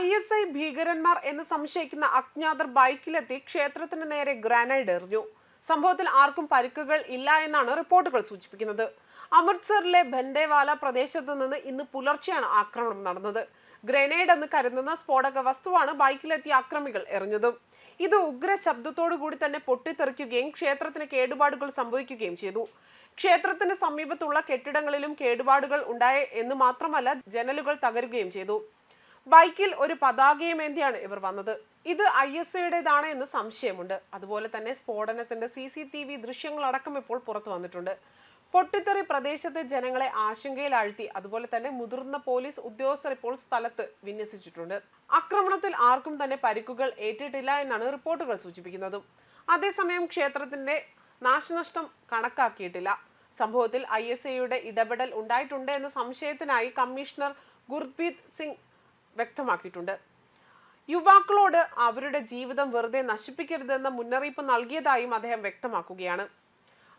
I S I ഭീകരന്മാർ എന്ന് സംശയിക്കുന്ന അജ്ഞാതർ ബൈക്കിലെത്തി ക്ഷേത്രത്തിന് നേരെ ഗ്രാനൈഡ് എറിഞ്ഞു. സംഭവത്തിൽ ആർക്കും പരിക്കുകൾ ഇല്ല എന്നാണ് റിപ്പോർട്ടുകൾ സൂചിപ്പിക്കുന്നത്. അമൃത്സറിലെ ബൻഡേവാല പ്രദേശത്ത് നിന്ന് ഇന്ന് പുലർച്ചെയാണ് ആക്രമണം നടന്നത്. ഗ്രനേഡ് എന്ന് കരുതുന്ന സ്ഫോടക വസ്തുവാണ് ബൈക്കിലെത്തിയ അക്രമികൾ എറിഞ്ഞതും. ഇത് ഉഗ്ര ശബ്ദത്തോടു കൂടി തന്നെ പൊട്ടിത്തെറിക്കുകയും ക്ഷേത്രത്തിന് കേടുപാടുകൾ സംഭവിക്കുകയും ചെയ്തു. ക്ഷേത്രത്തിന് സമീപത്തുള്ള കെട്ടിടങ്ങളിലും കേടുപാടുകൾ ഉണ്ടായ എന്ന് മാത്രമല്ല ജനലുകൾ തകരുകയും ചെയ്തു. ബൈക്കിൽ ഒരു പതാകയുമേന്തിയാണ് ഇവർ വന്നത്. ഇത് ഐ എസ് ഒയുടേതാണ് എന്ന് സംശയമുണ്ട്. അതുപോലെ തന്നെ സ്ഫോടനത്തിന്റെ സി സി ടി വി ദൃശ്യങ്ങളടക്കം ഇപ്പോൾ പുറത്തു വന്നിട്ടുണ്ട്. പൊട്ടിത്തെറി പ്രദേശത്തെ ജനങ്ങളെ ആശങ്കയിലാഴ്ത്തി. അതുപോലെ തന്നെ മുതിർന്ന പോലീസ് ഉദ്യോഗസ്ഥർ ഇപ്പോൾ സ്ഥലത്ത് വിന്യസിച്ചിട്ടുണ്ട്. ആക്രമണത്തിൽ ആർക്കും തന്നെ പരിക്കുകൾ ഏറ്റിട്ടില്ല എന്നാണ് റിപ്പോർട്ടുകൾ സൂചിപ്പിക്കുന്നത്. അതേസമയം ക്ഷേത്രത്തിന്റെ നാശനഷ്ടം കണക്കാക്കിയിട്ടില്ല. സംഭവത്തിൽ ഐ എസ് ഐയുടെ ഇടപെടൽ ഉണ്ടായിട്ടുണ്ട് എന്ന സംശയത്തിനായി കമ്മീഷണർ ഗുർപ്രീത് സിംഗ് വ്യക്തമാക്കിയിട്ടുണ്ട്. യുവാക്കളോട് അവരുടെ ജീവിതം വെറുതെ നശിപ്പിക്കരുതെന്ന മുന്നറിയിപ്പ് നൽകിയതായും അദ്ദേഹം വ്യക്തമാക്കുകയാണ്.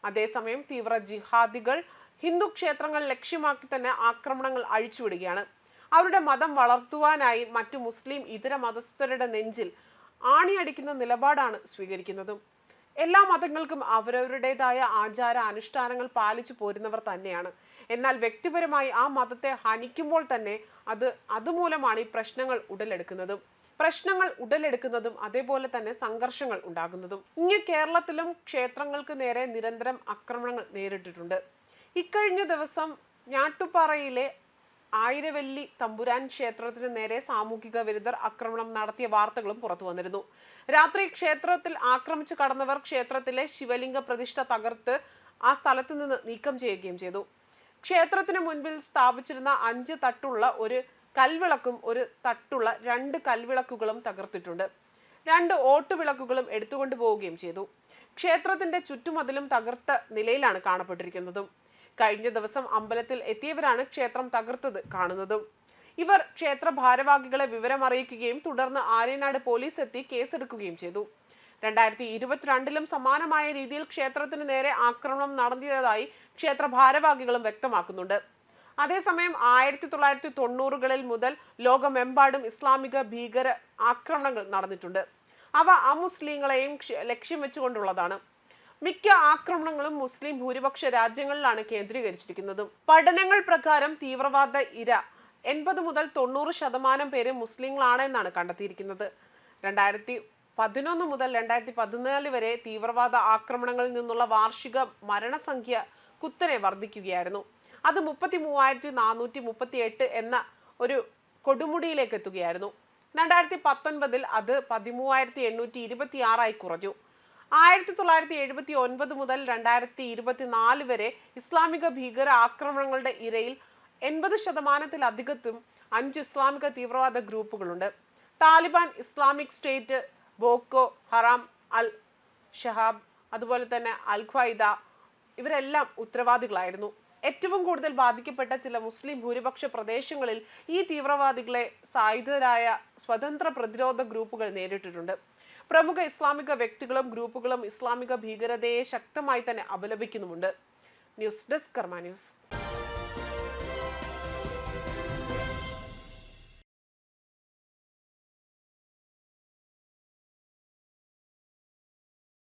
അതേസമയം തീവ്ര ജിഹാദികൾ ഹിന്ദു ക്ഷേത്രങ്ങൾ ലക്ഷ്യമാക്കി തന്നെ ആക്രമണങ്ങൾ അഴിച്ചുവിടുകയാണ്. അവരുടെ മതം വളർത്തുവാനായി മറ്റു മുസ്ലിം ഇതര മതസ്ഥരുടെ നെഞ്ചിൽ ആണിയടിക്കുന്ന നിലപാടാണ് സ്വീകരിക്കുന്നതും. എല്ലാ മതങ്ങൾക്കും അവരവരുടേതായ ആചാര അനുഷ്ഠാനങ്ങൾ പാലിച്ചു പോരുന്നവർ തന്നെയാണ്. എന്നാൽ വ്യക്തിപരമായി ആ മതത്തെ ഹനിക്കുമ്പോൾ തന്നെ അത് അതുമൂലമാണ് ഈ പ്രശ്നങ്ങൾ ഉടലെടുക്കുന്നതും. പ്രശ്നങ്ങൾ ഉടലെടുക്കുന്നതും അതേപോലെ തന്നെ സംഘർഷങ്ങൾ ഉണ്ടാകുന്നതും. ഇങ്ങ് കേരളത്തിലും ക്ഷേത്രങ്ങൾക്ക് നേരെ നിരന്തരം ആക്രമണങ്ങൾ നേരിട്ടിട്ടുണ്ട്. ഇക്കഴിഞ്ഞ ദിവസം ഞാട്ടുപാറയിലെ ആയിരവല്ലി തമ്പുരാൻ ക്ഷേത്രത്തിന് നേരെ സാമൂഹിക വിരുദ്ധർ ആക്രമണം നടത്തിയ വാർത്തകളും പുറത്തു വന്നിരുന്നു. രാത്രി ക്ഷേത്രത്തിൽ ആക്രമിച്ചു കടന്നവർ ക്ഷേത്രത്തിലെ ശിവലിംഗ പ്രതിഷ്ഠ തകർത്ത് ആ സ്ഥലത്ത് നിന്ന് നീക്കം ചെയ്യുകയും ചെയ്തു. ക്ഷേത്രത്തിന് മുൻപിൽ സ്ഥാപിച്ചിരുന്ന അഞ്ച് തട്ടുള്ള ഒരു കൽവിളക്കും ഒരു തട്ടുള്ള രണ്ട് കൽവിളക്കുകളും തകർത്തിട്ടുണ്ട്. രണ്ട് ഓട്ടുവിളക്കുകളും എടുത്തുകൊണ്ടു പോവുകയും ചെയ്തു. ക്ഷേത്രത്തിന്റെ ചുറ്റുമതിലും തകർത്ത നിലയിലാണ് കാണപ്പെട്ടിരിക്കുന്നതും. കഴിഞ്ഞ ദിവസം അമ്പലത്തിൽ എത്തിയവരാണ് ക്ഷേത്രം തകർത്തത് കാണുന്നതും. ഇവർ ക്ഷേത്ര ഭാരവാഹികളെ വിവരം അറിയിക്കുകയും തുടർന്ന് ആര്യനാട് പോലീസ് എത്തി കേസെടുക്കുകയും ചെയ്തു. രണ്ടായിരത്തി ഇരുപത്തിരണ്ടിലും സമാനമായ രീതിയിൽ ക്ഷേത്രത്തിന് നേരെ ആക്രമണം നടത്തിയതായി ക്ഷേത്ര ഭാരവാഹികളും വ്യക്തമാക്കുന്നുണ്ട്. അതേസമയം ആയിരത്തി തൊള്ളായിരത്തി തൊണ്ണൂറുകളിൽ മുതൽ ലോകമെമ്പാടും ഇസ്ലാമിക ഭീകര ആക്രമണങ്ങൾ നടന്നിട്ടുണ്ട്. അവ അമുസ്ലിങ്ങളെയും ലക്ഷ്യം വെച്ചുകൊണ്ടുള്ളതാണ്. മിക്ക ആക്രമണങ്ങളും മുസ്ലിം ഭൂരിപക്ഷ രാജ്യങ്ങളിലാണ് കേന്ദ്രീകരിച്ചിരിക്കുന്നത്. പഠനങ്ങൾ പ്രകാരം തീവ്രവാദ ഇര എൺപത് മുതൽ തൊണ്ണൂറ് ശതമാനം പേര് മുസ്ലിങ്ങളാണ് എന്നാണ് കണ്ടെത്തിയിരിക്കുന്നത്. രണ്ടായിരത്തി പതിനൊന്ന് മുതൽ രണ്ടായിരത്തി പതിനാല് വരെ തീവ്രവാദ ആക്രമണങ്ങളിൽ നിന്നുള്ള വാർഷിക മരണസംഖ്യ കുത്തനെ വർദ്ധിക്കുകയായിരുന്നു. അത് മുപ്പത്തി മൂവായിരത്തി നാനൂറ്റി മുപ്പത്തി എട്ട് എന്ന ഒരു കൊടുമുടിയിലേക്ക് എത്തുകയായിരുന്നു. രണ്ടായിരത്തി പത്തൊൻപതിൽ അത് പതിമൂവായിരത്തി എണ്ണൂറ്റി ഇരുപത്തി ആറായി കുറഞ്ഞു. ആയിരത്തി തൊള്ളായിരത്തി എഴുപത്തി ഒൻപത് മുതൽ രണ്ടായിരത്തി ഇരുപത്തിനാല് വരെ ഇസ്ലാമിക ഭീകര ആക്രമണങ്ങളുടെ ഇരയിൽ എൺപത് ശതമാനത്തിലധികത്തും അഞ്ച് ഇസ്ലാമിക തീവ്രവാദ ഗ്രൂപ്പുകളുണ്ട്. Taliban Islamic State Boko Haram Al Shabaab അതുപോലെ തന്നെ അൽ ഖ്വൈദ ഇവരെല്ലാം ഉത്തരവാദികളായിരുന്നു. ഏറ്റവും കൂടുതൽ ബാധിക്കപ്പെട്ട ചില മുസ്ലിം ഭൂരിപക്ഷ പ്രദേശങ്ങളിൽ ഈ തീവ്രവാദികളെ സായുധരായ സ്വതന്ത്ര പ്രതിരോധ ഗ്രൂപ്പുകൾ നേരിട്ടിട്ടുണ്ട്. പ്രമുഖ ഇസ്ലാമിക വ്യക്തികളും ഗ്രൂപ്പുകളും ഇസ്ലാമിക ഭീകരതയെ ശക്തമായി തന്നെ അപലപിക്കുന്നുമുണ്ട്. News desk Karma news.